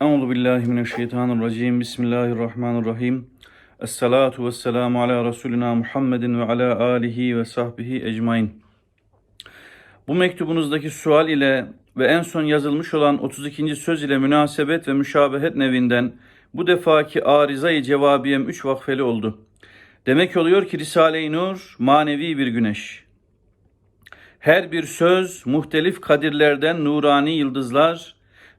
Euzu billahi mineşşeytanirracim. Bismillahirrahmanirrahim. Esselatu vesselamu ala Resulina Muhammedin ve ala alihi ve sahbihi ecmain. Bu mektubunuzdaki sual ile ve en son yazılmış olan 32. söz ile münasebet ve müşabehet nevinden bu defaki arizayı cevabiyem 3 vakfeli oldu. Demek oluyor ki Risale-i Nur manevi bir güneş. Her bir söz muhtelif kadirlerden nurani yıldızlar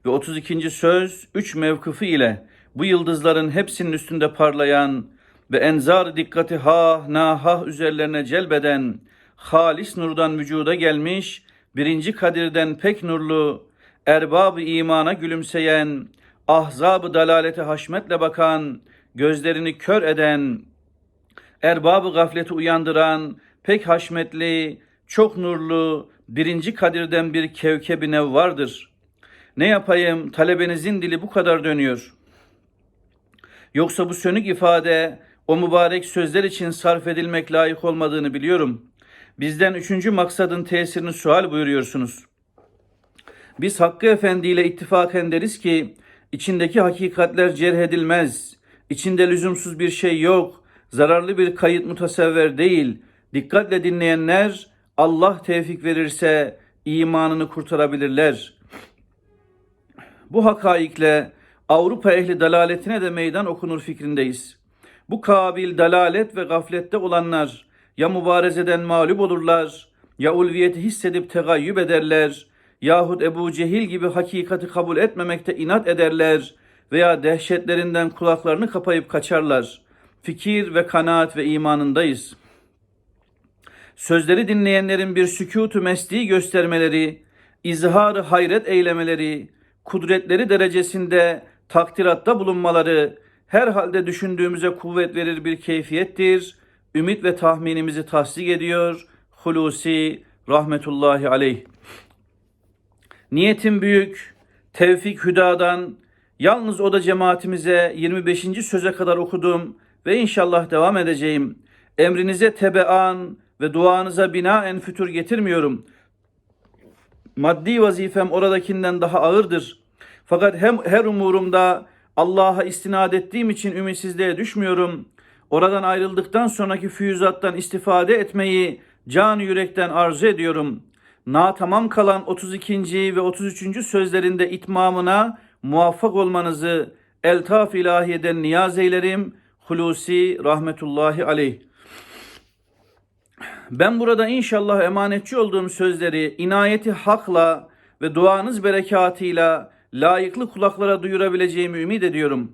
ve 32. söz üç mevkıfı ile bu yıldızların hepsinin üstünde parlayan ve enzar dikkati ha na ha üzerlerine celbeden halis nurdan vücuda gelmiş birinci kadirden pek nurlu erbab-ı imana gülümseyen ahzab-ı dalalete haşmetle bakan gözlerini kör eden erbab-ı gafleti uyandıran pek haşmetli çok nurlu birinci kadirden bir kevkebi vardır. Ne yapayım talebenizin dili bu kadar dönüyor. Yoksa bu sönük ifade o mübarek sözler için sarf edilmek layık olmadığını biliyorum. Bizden üçüncü maksadın tesirini sual buyuruyorsunuz. Biz Hakkı Efendi ile ittifaken deriz ki içindeki hakikatler cerh edilmez. İçinde lüzumsuz bir şey yok. Zararlı bir kayıt mutasevver değil. Dikkatle dinleyenler Allah tevfik verirse imanını kurtarabilirler. Bu hakaikle Avrupa ehli dalaletine de meydan okunur fikrindeyiz. Bu kabil dalalet ve gaflette olanlar ya mübarezeden mağlup olurlar, ya ulviyeti hissedip tegayyüp ederler, yahut Ebu Cehil gibi hakikati kabul etmemekte inat ederler veya dehşetlerinden kulaklarını kapayıp kaçarlar. Fikir ve kanaat ve imanındayız. Sözleri dinleyenlerin bir sükutu mesdi göstermeleri, izharı hayret eylemeleri, kudretleri derecesinde takdiratta bulunmaları herhalde düşündüğümüze kuvvet verir bir keyfiyettir. Ümit ve tahminimizi tasdik ediyor. Hulusi rahmetullahi aleyh. Niyetim büyük. Tevfik Hüda'dan yalnız o da cemaatimize 25. söze kadar okudum ve inşallah devam edeceğim. Emrinize tebean ve duanıza binaen fütur getirmiyorum. Maddi vazifem oradakinden daha ağırdır. Fakat hem her umurumda Allah'a istinad ettiğim için ümitsizliğe düşmüyorum. Oradan ayrıldıktan sonraki füyüzattan istifade etmeyi can yürekten arzu ediyorum. Na tamam kalan 32. ve 33. sözlerinde itmamına muvaffak olmanızı eltaf ilahiyeden niyaz eylerim. Hulusi rahmetullahi aleyh. Ben burada inşallah emanetçi olduğum sözleri inayeti hakla ve duanız berekatıyla layıklı kulaklara duyurabileceğimi ümit ediyorum.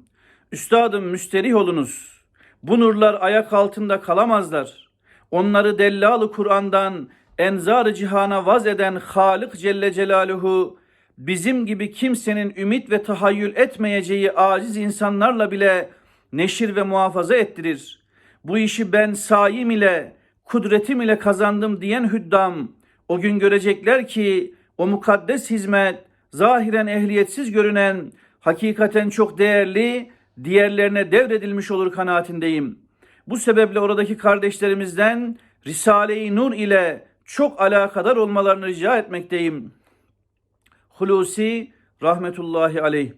Üstadım müsterih olunuz. Bu nurlar ayak altında kalamazlar. Onları dellalı Kur'an'dan enzar cihana vaz eden Halık Celle Celaluhu bizim gibi kimsenin ümit ve tahayyül etmeyeceği aciz insanlarla bile neşir ve muhafaza ettirir. Bu işi ben sayim ile, kudretim ile kazandım diyen hüddam o gün görecekler ki o mukaddes hizmet zahiren ehliyetsiz görünen hakikaten çok değerli diğerlerine devredilmiş olur kanaatindeyim. Bu sebeple oradaki kardeşlerimizden Risale-i Nur ile çok alakadar olmalarını rica etmekteyim. Hulusi rahmetullahi aleyh.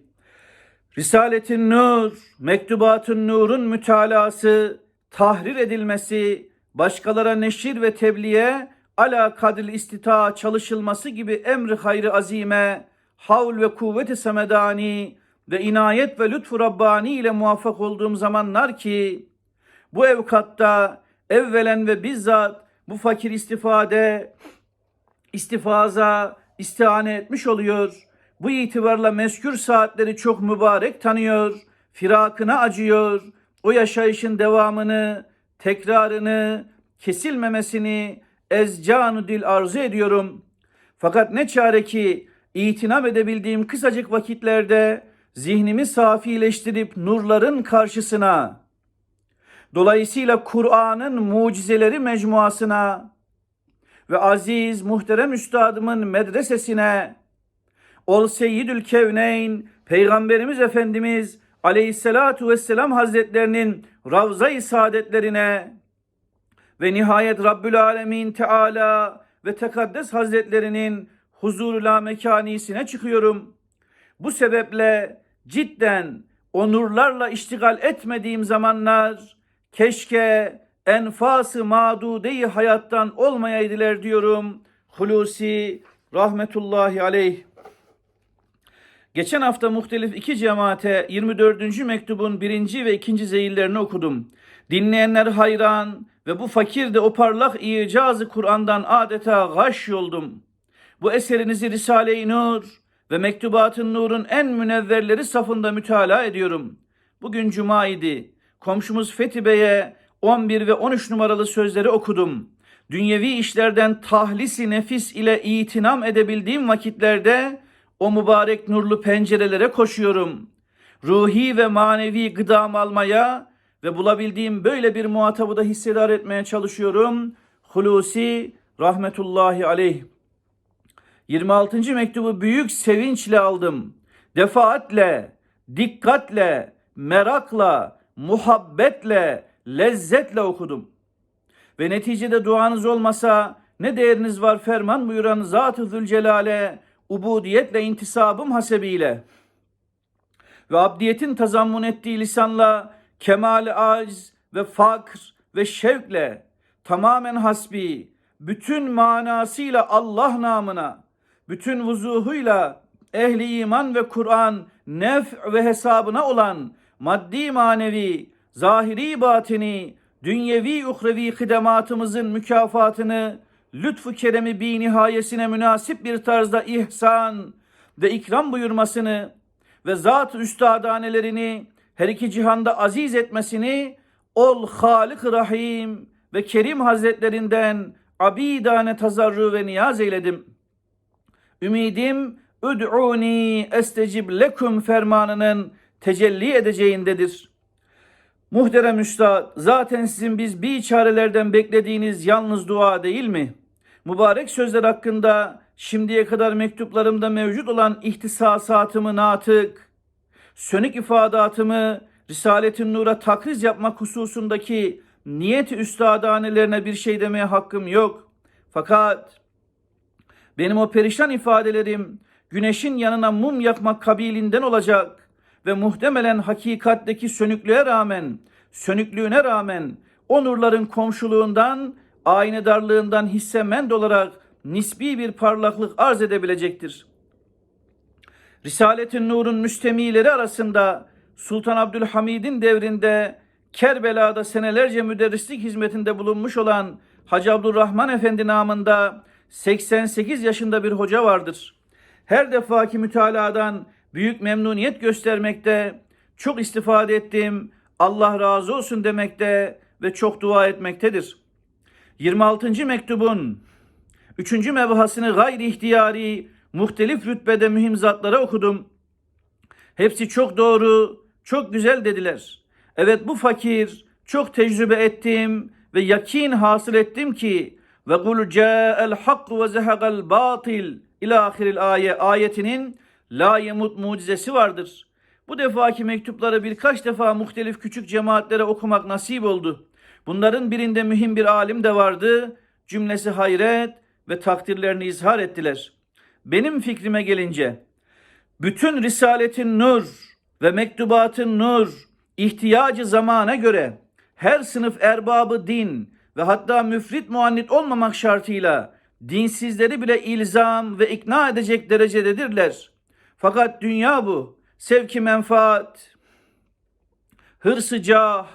Risaletin Nur, Mektubatın Nur'un mütalası, tahrir edilmesi, başkalara neşir ve tebliğe ala kadril istita çalışılması gibi emri hayrı azime, havl ve kuvveti semedani ve inayet ve lütfu Rabbani ile muvaffak olduğum zamanlar ki bu evkatta evvelen ve bizzat bu fakir istifade, istifaza, istihane etmiş oluyor. Bu itibarla meskür saatleri çok mübarek tanıyor, firakına acıyor, o yaşayışın devamını, tekrarını, kesilmemesini ezcanı dil arzu ediyorum. Fakat ne çare ki itinam edebildiğim kısacık vakitlerde zihnimi safileştirip nurların karşısına, dolayısıyla Kur'an'ın mucizeleri mecmuasına ve aziz muhterem üstadımın medresesine, ol seyyidül kevneyn, Peygamberimiz Efendimiz aleyhissalatu vesselam hazretlerinin ravza-i saadetlerine ve nihayet Rabbül Alemin Teala ve Tekaddes Hazretlerinin huzurla mekanisine çıkıyorum. Bu sebeple cidden o nurlarla iştigal etmediğim zamanlar keşke enfası madudeyi hayattan olmayaydılar diyorum. Hulusi rahmetullahi aleyh. Geçen hafta muhtelif iki cemaate 24. mektubun birinci ve ikinci zeyillerini okudum. Dinleyenler hayran ve bu fakir de o parlak icazı Kur'an'dan adeta gaş yoldum. Bu eserinizi Risale-i Nur ve Mektubatın Nur'un en münevverleri safında mütalaa ediyorum. Bugün Cuma idi. Komşumuz Fethi Bey'e 11 ve 13 numaralı sözleri okudum. Dünyevi işlerden tahlisi nefis ile itinam edebildiğim vakitlerde o mübarek nurlu pencerelere koşuyorum. Ruhi ve manevi gıdam almaya ve bulabildiğim böyle bir muhatabı da hissedar etmeye çalışıyorum. Hulusi rahmetullahi aleyh. 26. mektubu büyük sevinçle aldım. Defaatle, dikkatle, merakla, muhabbetle, lezzetle okudum. Ve neticede duanız olmasa ne değeriniz var ferman buyuran Zat-ı Zülcelal'e ubudiyetle intisabım hasebiyle ve abdiyetin tazammun ettiği lisanla kemal aciz ve fakr ve şevkle tamamen hasbi bütün manasıyla Allah namına bütün vuzuhuyla ehli iman ve Kur'an nef ve hesabına olan maddi manevi zahiri batini dünyevi uhrevi hidematımızın mükafatını lütfu keremi bi nihayesine münasip bir tarzda ihsan ve ikram buyurmasını ve zat üstadanelerini her iki cihanda aziz etmesini ol Halik Rahim ve Kerim Hazretlerinden abidane tazarru ve niyaz eyledim. Ümidim üd'uni estecib lekum fermanının tecelli edeceğindedir. Muhterem Üstad, zaten sizin biz bir çarelerden beklediğiniz yalnız dua değil mi? Mübarek sözler hakkında şimdiye kadar mektuplarımda mevcut olan ihtisasatımı natık, sönük ifadatımı Risaletin Nur'a takriz yapmak hususundaki niyeti üstadanelerine bir şey demeye hakkım yok. Fakat benim o perişan ifadelerim güneşin yanına mum yakmak kabilinden olacak ve muhtemelen hakikatteki sönüklüğe rağmen, sönüklüğüne rağmen o nurların komşuluğundan, aynedarlığından hissement olarak nisbi bir parlaklık arz edebilecektir. Risaletin Nur'un müstemileri arasında Sultan Abdülhamid'in devrinde Kerbela'da senelerce müderrislik hizmetinde bulunmuş olan Hacı Abdurrahman Efendi namında 88 yaşında bir hoca vardır. Her defaki mütaladan büyük memnuniyet göstermekte, çok istifade ettim, Allah razı olsun demekte ve çok dua etmektedir. 26. mektubun 3. mebhasını gayri ihtiyari muhtelif rütbede mühim zatlara okudum. Hepsi çok doğru, çok güzel dediler. Evet bu fakir çok tecrübe ettim ve yakin hasıl ettim ki ve kul ca'el hak ve zehaqal batil ila ahiril aye ayetinin la yemut mucizesi vardır. Bu defaki mektupları birkaç defa muhtelif küçük cemaatlere okumak nasip oldu. Bunların birinde mühim bir alim de vardı. Cümlesi hayret ve takdirlerini izhar ettiler. Benim fikrime gelince bütün Risaletin Nur ve Mektubatın Nur ihtiyacı zamana göre her sınıf erbabı din ve hatta müfrit muannit olmamak şartıyla dinsizleri bile ilzam ve ikna edecek derecededirler. Fakat dünya bu. Sevki menfaat, hırsı cah,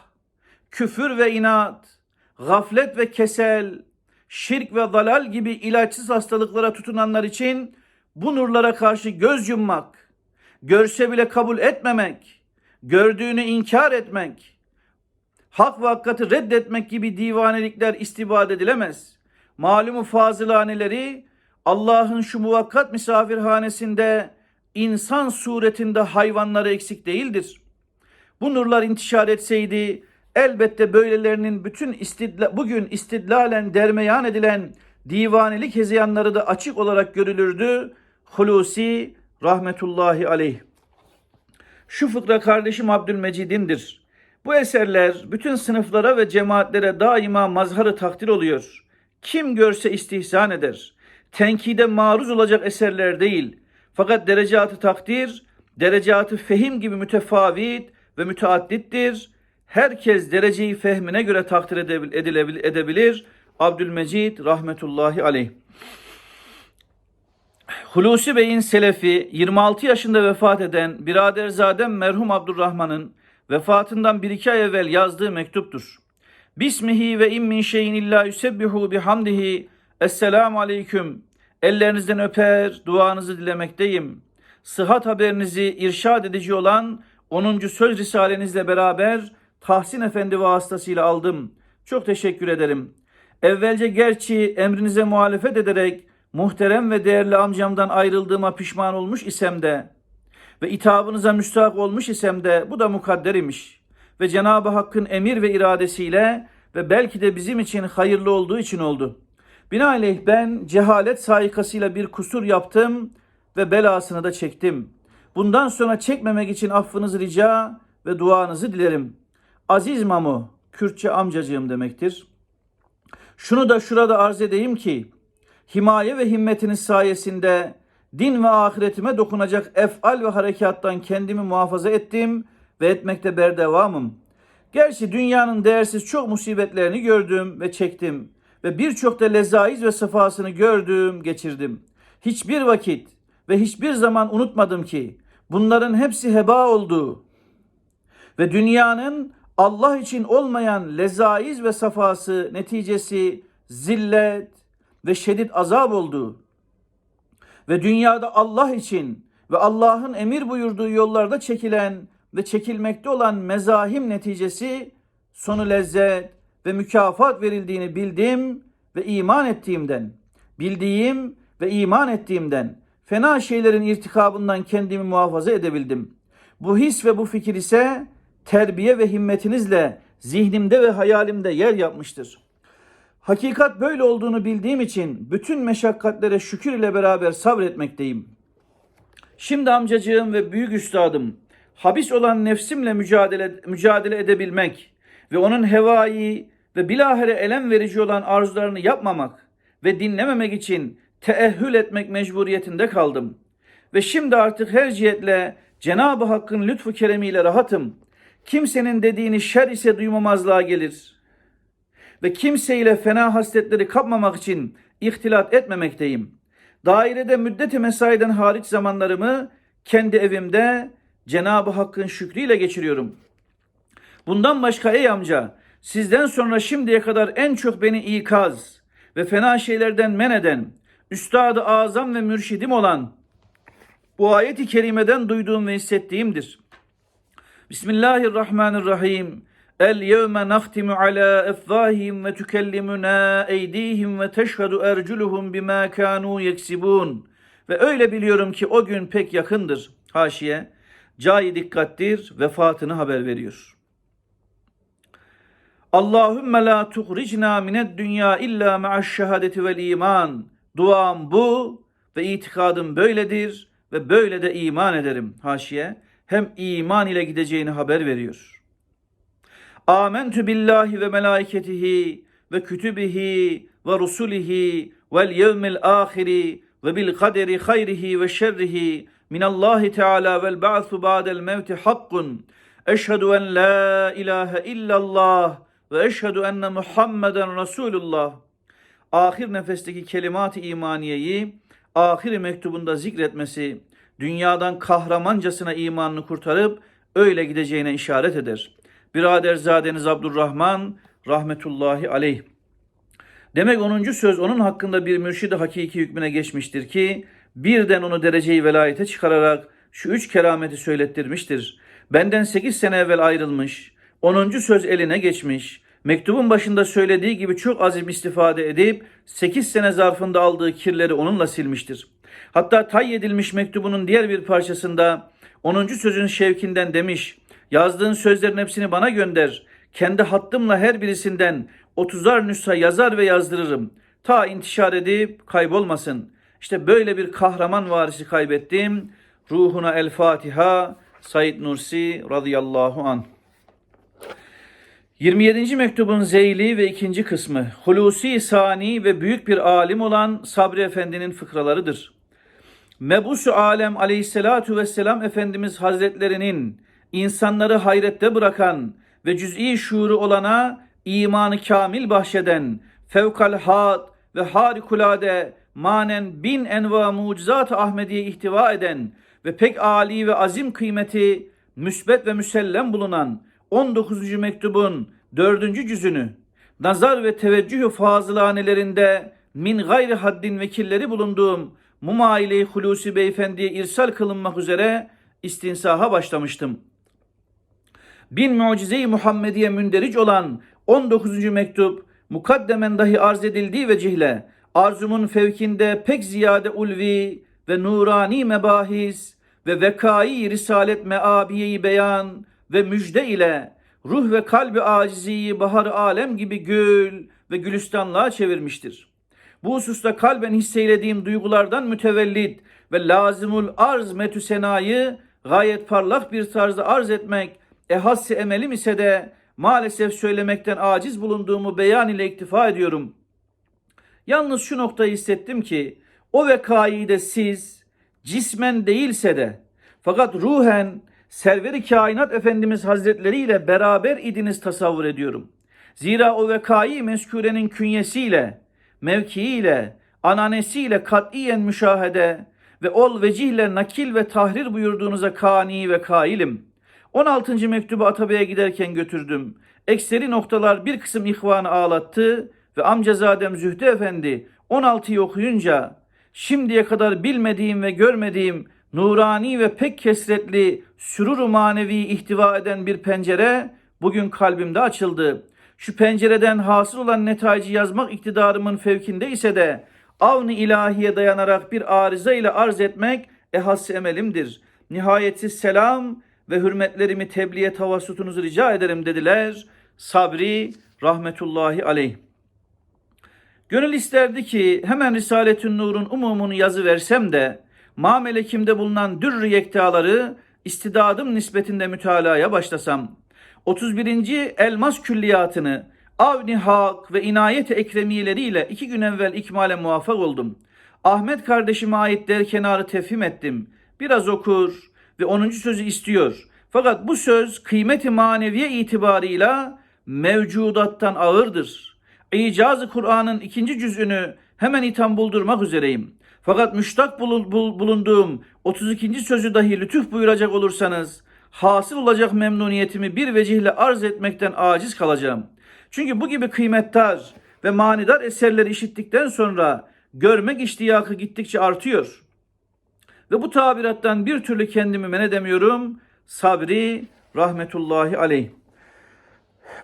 küfür ve inat, gaflet ve kesel, şirk ve dalal gibi ilaçsız hastalıklara tutunanlar için bu nurlara karşı göz yummak, görse bile kabul etmemek, gördüğünü inkar etmek, hak ve hakikati reddetmek gibi divanelikler istibad edilemez. Malumu fazılaneleri Allah'ın şu muvakkat misafirhanesinde insan suretinde hayvanları eksik değildir. Bu nurlar intişar etseydi elbette böylelerinin bütün istidla, bugün istidlalen dermeyan edilen divanelik hezeyanları da açık olarak görülürdü. Hulusi rahmetullahi aleyh. Şu fıkra kardeşim Abdülmecid'indir. Bu eserler bütün sınıflara ve cemaatlere daima mazharı takdir oluyor. Kim görse istihsan eder. Tenkide maruz olacak eserler değil. Fakat derecatı takdir derecatı fehim gibi mütefavit ve müteaddittir. Herkes dereceyi fehmine göre takdir edebil- edilebil- edebilir. Abdülmecid rahmetullahi aleyh. Hulusi Bey'in selefi 26 yaşında vefat eden biraderzadem merhum Abdurrahman'ın vefatından bir iki ay evvel yazdığı mektuptur. Bismihi ve in şeyin illa yusebbihu bihamdihi. Esselamu aleyküm. Ellerinizden öper, duanızı dilemekteyim. Sıhhat haberinizi irşad edici olan 10. söz risalenizle beraber Tahsin Efendi vasıtasıyla aldım. Çok teşekkür ederim. Evvelce gerçi emrinize muhalefet ederek muhterem ve değerli amcamdan ayrıldığıma pişman olmuş isem de ve itabınıza müstahak olmuş isem de bu da mukadder imiş. Ve Cenab-ı Hakk'ın emir ve iradesiyle ve belki de bizim için hayırlı olduğu için oldu. Binaenaleyh ben cehalet saikasıyla bir kusur yaptım ve belasını da çektim. Bundan sonra çekmemek için affınızı rica ve duanızı dilerim. Aziz Mamu, Kürtçe amcacığım demektir. Şunu da şurada arz edeyim ki, himaye ve himmetiniz sayesinde din ve ahiretime dokunacak efal ve harekattan kendimi muhafaza ettim ve etmekte berdevamım. Gerçi dünyanın değersiz çok musibetlerini gördüm ve çektim ve birçok da lezaiz ve sefasını gördüm, geçirdim. Hiçbir vakit ve hiçbir zaman unutmadım ki bunların hepsi heba oldu ve dünyanın Allah için olmayan lezaiz ve safası neticesi zillet ve şiddet azap oldu. Ve dünyada Allah için ve Allah'ın emir buyurduğu yollarda çekilen ve çekilmekte olan mezahim neticesi sonu lezzet ve mükafat verildiğini bildim ve iman ettiğimden, bildiğim ve iman ettiğimden fena şeylerin irtikabından kendimi muhafaza edebildim. Bu his ve bu fikir ise terbiye ve himmetinizle zihnimde ve hayalimde yer yapmıştır. Hakikat böyle olduğunu bildiğim için bütün meşakkatlere şükür ile beraber sabretmekteyim. Şimdi amcacığım ve büyük üstadım, habis olan nefsimle mücadele, mücadele edebilmek ve onun hevai ve bilahare elem verici olan arzularını yapmamak ve dinlememek için teehhül etmek mecburiyetinde kaldım. Ve şimdi artık her cihetle Cenab-ı Hakk'ın lütfu keremiyle rahatım. Kimsenin dediğini şer ise duymamazlığa gelir. Ve kimseyle fena hasletleri kapmamak için ihtilat etmemekteyim. Dairede müddeti mesaiden hariç zamanlarımı kendi evimde Cenab-ı Hakk'ın şükrüyle geçiriyorum. Bundan başka ey amca, sizden sonra şimdiye kadar en çok beni ikaz ve fena şeylerden men eden, üstadı azam ve mürşidim olan bu ayeti kerimeden duyduğum ve hissettiğimdir. Bismillahirrahmanirrahim. El yevme nahtimu ala efvahihim ve tükellimuna eydihim ve teşhedü erculuhum bima kanu yeksibun. Ve öyle biliyorum ki o gün pek yakındır. Haşiye. Cayi dikkattir. Vefatını haber veriyor. Allahümme la tuhricna mined dünya illa ma'aş şehadeti vel iman. Duam bu ve itikadım böyledir ve böyle de iman ederim. Haşiye hem iman ile gideceğini haber veriyor. Âmentü billahi ve melaiketihi ve kütübihi ve rusulihi vel yevmil ahiri ve bil kaderi hayrihi ve şerrihi minallahi teala vel ba'su ba'del mevti hakkun. Eşhedü en la ilahe illallah ve eşhedü enne Muhammeden Resulullah. Ahir nefesteki kelimat-ı imaniyeyi ahir mektubunda zikretmesi dünyadan kahramancasına imanını kurtarıp öyle gideceğine işaret eder. Biraderzadeniz Abdurrahman rahmetullahi aleyh. Demek 10. söz onun hakkında bir mürşid hakiki hükmüne geçmiştir ki birden onu dereceyi velayete çıkararak şu üç kerameti söylettirmiştir. Benden 8 sene evvel ayrılmış, 10. söz eline geçmiş, mektubun başında söylediği gibi çok azim istifade edip 8 sene zarfında aldığı kirleri onunla silmiştir. Hatta tay edilmiş mektubunun diğer bir parçasında 10. sözün şevkinden demiş, yazdığın sözlerin hepsini bana gönder, kendi hattımla her birisinden 30'ar nüsha yazar ve yazdırırım. Ta intişar edip kaybolmasın. İşte böyle bir kahraman varisi kaybettim. Ruhuna el Fatiha. Said Nursi radıyallahu an. 27. mektubun zeyli ve ikinci kısmı Hulusi Sani ve büyük bir alim olan Sabri Efendi'nin fıkralarıdır. Mebusu Alem aleyhissalatu vesselam Efendimiz Hazretlerinin insanları hayrette bırakan ve cüz'i şuuru olana imanı kamil bahşeden, fevkalhat ve harikulade manen bin enva mucizat Ahmediye ihtiva eden ve pek âli ve azim kıymeti müsbet ve müsellem bulunan 19. mektubun 4. cüzünü nazar ve teveccüh fazılanelerinde min gayri haddin vekilleri bulunduğum Mumaile-i Hulusi Beyefendi'ye irsal kılınmak üzere istinsaha başlamıştım. Bin mucize-i Muhammediye münderic olan 19. mektup mukaddemen dahi arz edildiği vecihle arzumun fevkinde pek ziyade ulvi ve nurani mebahis ve vekai risalet meabiyeyi beyan ve müjde ile ruh ve kalbi aciziyi bahar alem gibi gül ve gülistanlığa çevirmiştir. Bu hususta kalben hisseylediğim duygulardan mütevellit ve lazımul arz metü senayı gayet parlak bir tarzda arz etmek ehassi emelim ise de maalesef söylemekten aciz bulunduğumu beyan ile iktifa ediyorum. Yalnız şu noktayı hissettim ki o vekayı de siz cismen değilse de fakat ruhen serveri kainat Efendimiz Hazretleri ile beraber idiniz tasavvur ediyorum. Zira o vekayı meskûrenin künyesiyle, mevkiiyle, ananesiyle katiyen müşahede ve ol vecihle nakil ve tahrir buyurduğunuza kani ve kailim. 16. mektubu Atabey'e giderken götürdüm. Ekseri noktalar bir kısım ihvanı ağlattı ve amcazadem Zühtü Efendi 16'yı okuyunca şimdiye kadar bilmediğim ve görmediğim nurani ve pek kesretli sürur manevi ihtiva eden bir pencere bugün kalbimde açıldı. Şu pencereden hasıl olan netaici yazmak iktidarımın fevkinde ise de avni ilahiye dayanarak bir arıza ile arz etmek ehas emelimdir. Nihayetsiz selam ve hürmetlerimi tebliğe tavassutunuzu rica ederim dediler. Sabri rahmetullahi aleyh. Gönül isterdi ki hemen Risaletün Nur'un umumunu yazı versem de ma melekimde bulunan dürr yektaları istidadım nispetinde mütalaya başlasam. 31. Elmas külliyatını Avni Hak ve inayet ekremiyeleriyle iki gün evvel ikmale muvaffak oldum. Ahmet kardeşime ait der kenarı tefhim ettim. Biraz okur ve 10. sözü istiyor. Fakat bu söz kıymeti maneviye itibarıyla mevcudattan ağırdır. İcazı Kur'an'ın ikinci cüzünü hemen itham buldurmak üzereyim. Fakat müştak bulunduğum 32. sözü dahi lütuf buyuracak olursanız hasıl olacak memnuniyetimi bir vecihle arz etmekten aciz kalacağım. Çünkü bu gibi kıymettar ve manidar eserleri işittikten sonra görmek iştiyakı gittikçe artıyor. Ve bu tabirattan bir türlü kendimi men edemiyorum. Sabri rahmetullahi aleyh.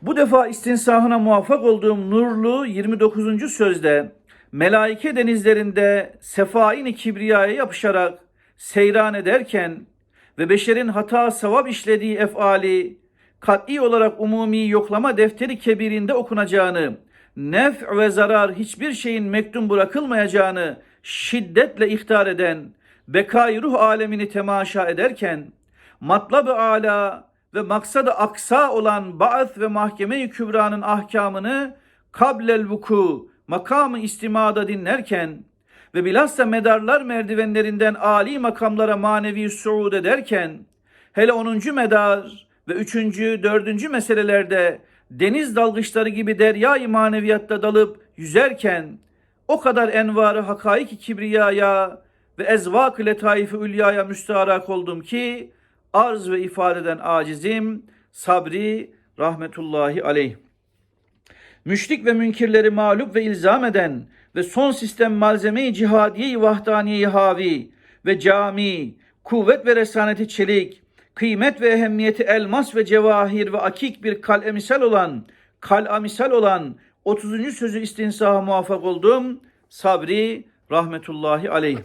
Bu defa istinsahına muvaffak olduğum nurlu 29. sözde melaike denizlerinde sefaini kibriyaya yapışarak seyran ederken ve beşerin hata savab işlediği efali kat'i olarak umumi yoklama defteri kebirinde okunacağını, nef ve zarar hiçbir şeyin mektum bırakılmayacağını şiddetle ihtar eden, bekay ruh alemini temaşa ederken, matlab-ı ala ve maksadı aksa olan ba'th ve mahkeme-i kübranın ahkamını kablel vuku makamı istimada dinlerken ve bilhassa medarlar merdivenlerinden ali makamlara manevi suud ederken hele 10. medar ve 3. 4. meselelerde deniz dalgıçları gibi deryayı maneviyatta dalıp yüzerken o kadar envarı hakaik kibriyaya ve ezvak letaif-i ülyaya müstaharak oldum ki arz ve ifadeden acizim sabri rahmetullahi aleyh. Müşrik ve münkirleri mağlup ve ilzam eden ve son sistem malzeme-i cihadiye-i vahdaniye havi ve cami, kuvvet ve resaneti çelik, kıymet ve ehemmiyeti elmas ve cevahir ve akik bir kal misal olan, kal misal olan 30. sözü istinsaha muvaffak oldum. Sabri rahmetullahi aleyh.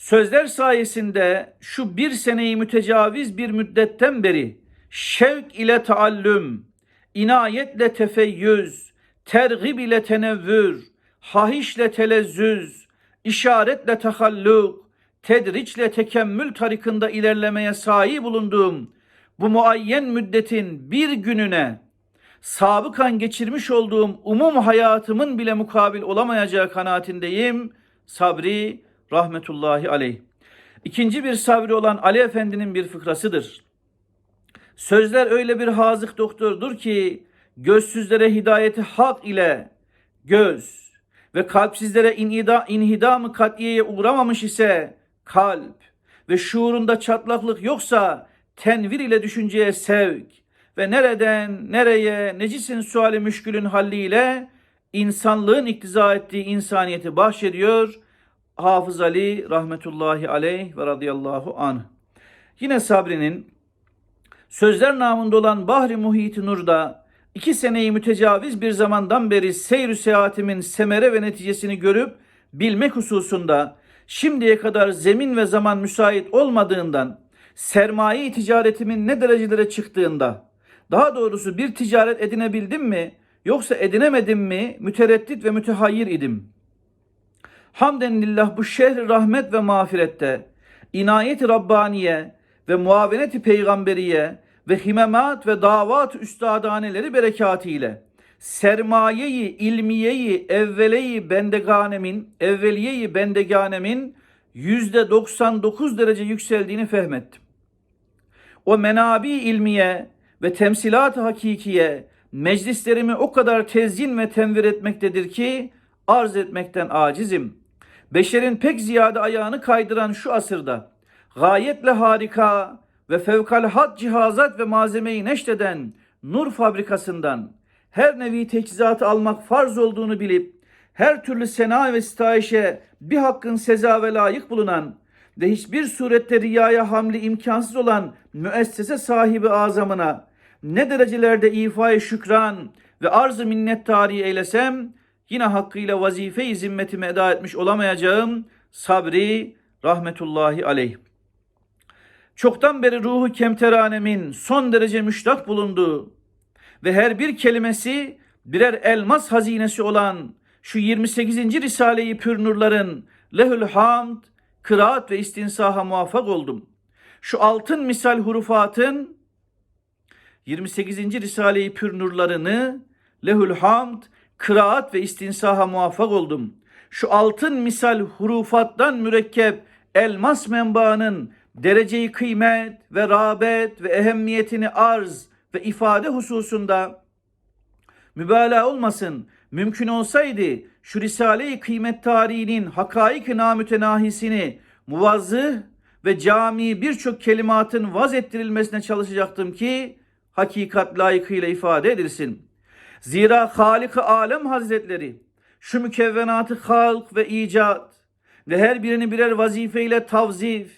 Sözler sayesinde şu bir seneyi mütecaviz bir müddetten beri şevk ile taallüm, inayetle tefeyyüz, tergib ile tenevvür, hahişle telezzüz, işaretle tahalluk, tedriçle tekemmül tarikında ilerlemeye sahip bulunduğum bu muayyen müddetin bir gününe sabıkan geçirmiş olduğum umum hayatımın bile mukabil olamayacağı kanaatindeyim. Sabri rahmetullahi aleyh. İkinci bir sabri olan Ali Efendi'nin bir fıkrasıdır. Sözler öyle bir hazık doktordur ki gözsüzlere hidayeti hak ile göz ve kalpsizlere inhida, inhidamı katiyeye uğramamış ise kalp ve şuurunda çatlaklık yoksa tenvir ile düşünceye sevk ve nereden nereye necisin suali müşkülün halliyle insanlığın iktiza ettiği insaniyeti bahşediyor Hafız Ali rahmetullahi aleyh ve radıyallahu anh. Yine Sabri'nin Sözler namında olan Bahri Muhit-i Nur'da iki seneyi mütecaviz bir zamandan beri seyr seyahatimin semere ve neticesini görüp bilmek hususunda şimdiye kadar zemin ve zaman müsait olmadığından sermaye ticaretimin ne derecelere çıktığında daha doğrusu bir ticaret edinebildim mi yoksa edinemedim mi mütereddit ve mütehayyir idim. Hamden lillah bu şehri rahmet ve mağfirette inayet-i Rabbaniye ve muaveneti peygamberiye ve himemat ve davat üstadaneleri berekatiyle sermayeyi ilmiyeyi evveleyi bendeganemin evveliyeyi bendeganemin yüzde 99 derece yükseldiğini fehmettim. O menabi ilmiye ve temsilat-ı hakikiye meclislerimi o kadar tezyin ve tenvir etmektedir ki arz etmekten acizim. Beşerin pek ziyade ayağını kaydıran şu asırda gayetle harika ve fevkalhat cihazat ve malzemeyi neşteden nur fabrikasından her nevi teçhizatı almak farz olduğunu bilip her türlü sena ve sitayişe bir hakkın seza ve layık bulunan ve hiçbir surette riyaya hamli imkansız olan müessese sahibi azamına ne derecelerde ifai şükran ve arz-ı minnettarı eylesem yine hakkıyla vazife-i zimmetimi eda etmiş olamayacağım sabri rahmetullahi aleyh. Çoktan beri ruhu kemteranemin son derece müştak bulunduğu ve her bir kelimesi birer elmas hazinesi olan şu 28. Risale-i Pürnurların lehül hamd, kıraat ve istinsaha muvaffak oldum. Şu altın misal hurufatın 28. Risale-i Pürnurlarını lehül hamd, kıraat ve istinsaha muvaffak oldum. Şu altın misal hurufattan mürekkep elmas menbaının dereceyi kıymet ve rağbet ve ehemmiyetini arz ve ifade hususunda mübalağa olmasın. Mümkün olsaydı şu Risale-i Kıymet tarihinin hakaik-i namütenahisini muvazzıh ve cami birçok kelimatın vaz ettirilmesine çalışacaktım ki hakikat layıkıyla ifade edilsin. Zira Halik-ı Alem Hazretleri şu mükevvenatı halk ve icat ve her birini birer vazifeyle tavzif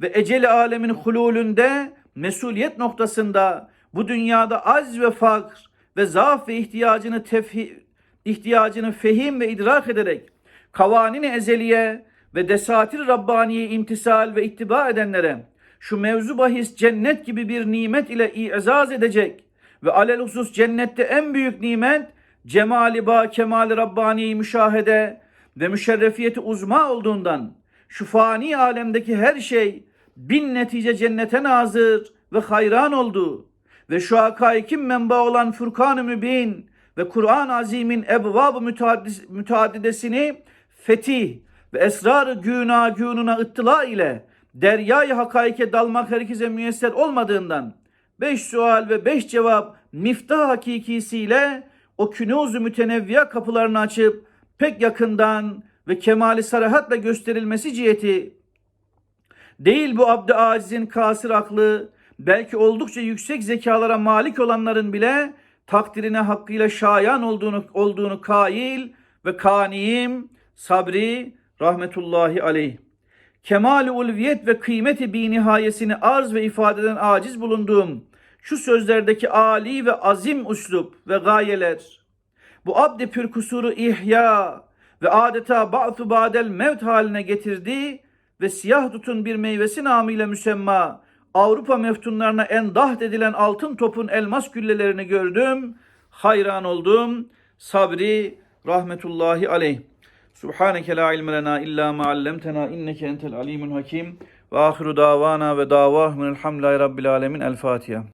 ve ecel alemin hululünde mesuliyet noktasında bu dünyada az ve fakr ve zaaf ve ihtiyacını tefhi, ihtiyacını fehim ve idrak ederek kavanini ezeliye ve desatir Rabbaniye imtisal ve ittiba edenlere şu mevzu bahis cennet gibi bir nimet ile izaz edecek ve alel husus cennette en büyük nimet cemali ba kemali Rabbaniye'yi müşahede ve müşerrefiyeti uzma olduğundan şu fani alemdeki her şey bin netice cennete nazır ve hayran oldu. Ve şu hakaikin menba olan Furkan-ı Mübin ve Kur'an-ı Azim'in ebvab-ı müteaddidesini fetih ve esrar-ı güna günuna ıttıla ile deryayı hakaike dalmak herkese müyesser olmadığından beş sual ve beş cevap miftah hakikisiyle o künuz-u mütenevviye kapılarını açıp pek yakından ve kemali sarahatla gösterilmesi ciheti değil bu abd acizin kasır aklı belki oldukça yüksek zekalara malik olanların bile takdirine hakkıyla şayan olduğunu olduğunu kail ve kaniyim sabri rahmetullahi aleyh. Kemal-i ulviyet ve kıymeti bi nihayesini arz ve ifadeden aciz bulunduğum şu sözlerdeki ali ve azim uslup ve gayeler bu abd-i pür kusuru ihya ve adeta ba'tu badel mevt haline getirdi ve siyah dutun bir meyvesi namıyla müsemma Avrupa meftunlarına endaht edilen altın topun elmas güllelerini gördüm. Hayran oldum. Sabri rahmetullahi aleyh. Subhaneke la ilme lena illa ma allamtena inneke entel alimul hakim. Ve ahiru davana ve davahumul hamdülillahi rabbil alemin. El Fatiha.